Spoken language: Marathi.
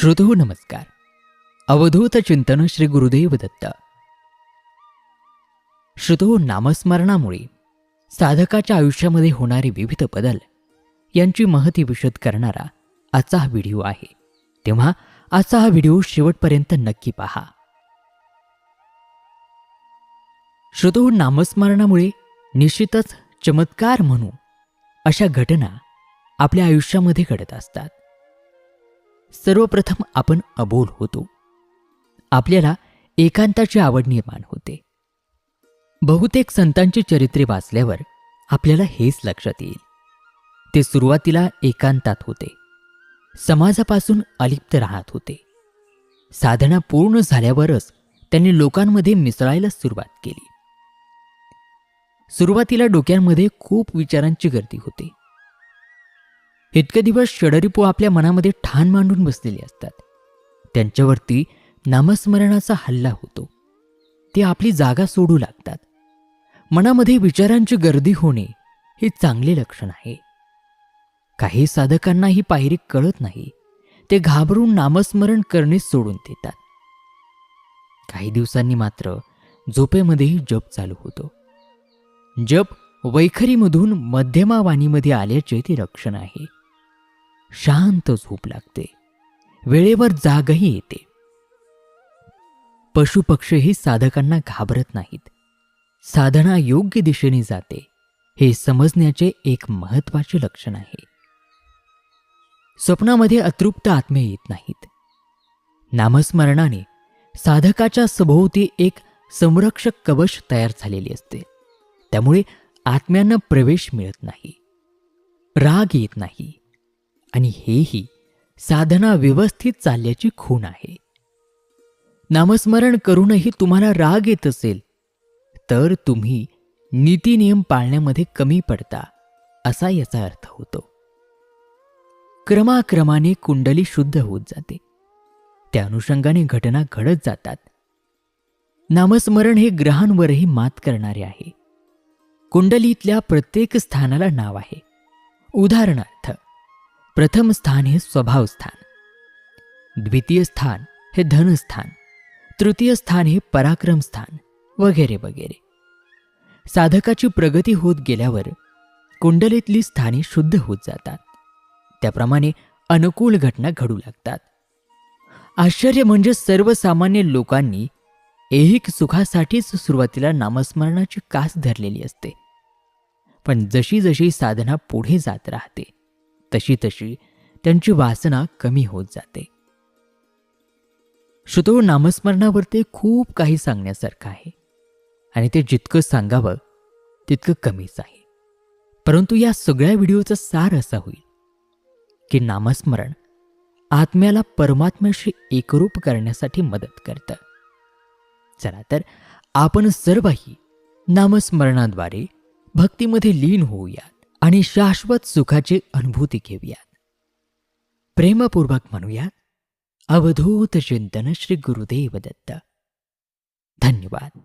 श्रोतो नमस्कार. अवधूत चिंतन श्री गुरुदेव दत्त. श्रोतो नामस्मरणामुळे साधकाच्या आयुष्यामध्ये होणारे विविध बदल यांची महती विशद करणारा आजचा हा व्हिडिओ आहे. तेव्हा आजचा हा व्हिडिओ शेवटपर्यंत नक्की पहा. श्रोतो नामस्मरणामुळे निश्चितच चमत्कार म्हणू अशा घटना आपल्या आयुष्यामध्ये घडत असतात. सर्वप्रथम आपण अबोल होतो. आपल्याला एकांताची आवड निर्माण होते. बहुतेक संतांची चरित्रे वाचल्यावर आपल्याला हेच लक्षात येईल. ते सुरुवातीला एकांतात होते. समाजापासून अलिप्त राहत होते. साधना पूर्ण झाल्यावरच त्यांनी लोकांमध्ये मिसळायला सुरुवात केली. सुरुवातीला डोक्यांमध्ये खूप विचारांची गर्दी होते. इतके दिवस षडरिपू आपल्या मनामध्ये ठाण मांडून बसलेले असतात. त्यांच्यावरती नामस्मरणाचा हल्ला होतो. ते आपली जागा सोडू लागतात. मनामध्ये विचारांची गर्दी होणे हे चांगले लक्षण आहे. काही साधकांना ही पायरी कळत नाही. ते घाबरून नामस्मरण करणे सोडून देतात. काही दिवसांनी मात्र झोपेमध्येही जप चालू होतो. जप वैखरीमधून मध्यमावाणीमध्ये आल्याचे ते लक्षण आहे. शांत झोप लागते. वेळेवर जागही येते. पशुपक्षीही साधकांना घाबरत नाहीत. साधना योग्य दिशेने जाते. हे समजण्याचे एक महत्त्वाचे लक्षण आहे. स्वप्नामध्ये अतृप्त आत्मे येत नाहीत. नामस्मरणाने साधकाच्या सभोवती एक संरक्षक कवच तयार झालेली असते. त्यामुळे आत्म्यांना प्रवेश मिळत नाही. राग येत नाही. आणि हेही साधना व्यवस्थित चालल्याची खूण आहे. नामस्मरण करूनही तुम्हाला राग येत असेल तर तुम्ही नीतीनियम पाळण्यामध्ये कमी पडता असा याचा अर्थ होतो. क्रमाक्रमाने कुंडली शुद्ध होत जाते. त्या अनुषंगाने घटना घडत जातात. नामस्मरण हे ग्रहांवरही मात करणारे आहे. कुंडलीतल्या प्रत्येक स्थानाला नाव आहे. उदाहरणार्थ प्रथम स्थान हे स्वभाव स्थान. द्वितीय स्थान हे धनस्थान तृतीय स्थान हे पराक्रम स्थान. वगैरे वगैरे. साधकाची प्रगती होत गेल्यावर कुंडलीतली स्थाने शुद्ध होत जातात. त्याप्रमाणे अनुकूल घटना घडू लागतात. आश्चर्य म्हणजे सर्वसामान्य लोकांनी ऐहिक सुखासाठीच सुरुवातीला नामस्मरणाची कास धरलेली असते. पण जशी जशी साधना पुढे जात राहते तशी तशी त्यांची वासना कमी होत जाते. श्रुतो नामस्मरणावरती खूप काही सांगण्यासारखं आहे. आणि ते जितकं सांगावं तितकं कमीच आहे. परंतु या सगळ्या व्हिडिओचा सार असा होईल की नामस्मरण आत्म्याला परमात्म्याशी एकरूप करण्यासाठी मदत करतं. चला तर आपण सर्वही नामस्मरणाद्वारे भक्तीमध्ये लीन होऊयात. आणि शाश्वत सुखाची अनुभूती घेऊयात. प्रेमपूर्वक म्हणूयात अवधूत चिंतन श्री गुरुदेव दत्त धन्यवाद.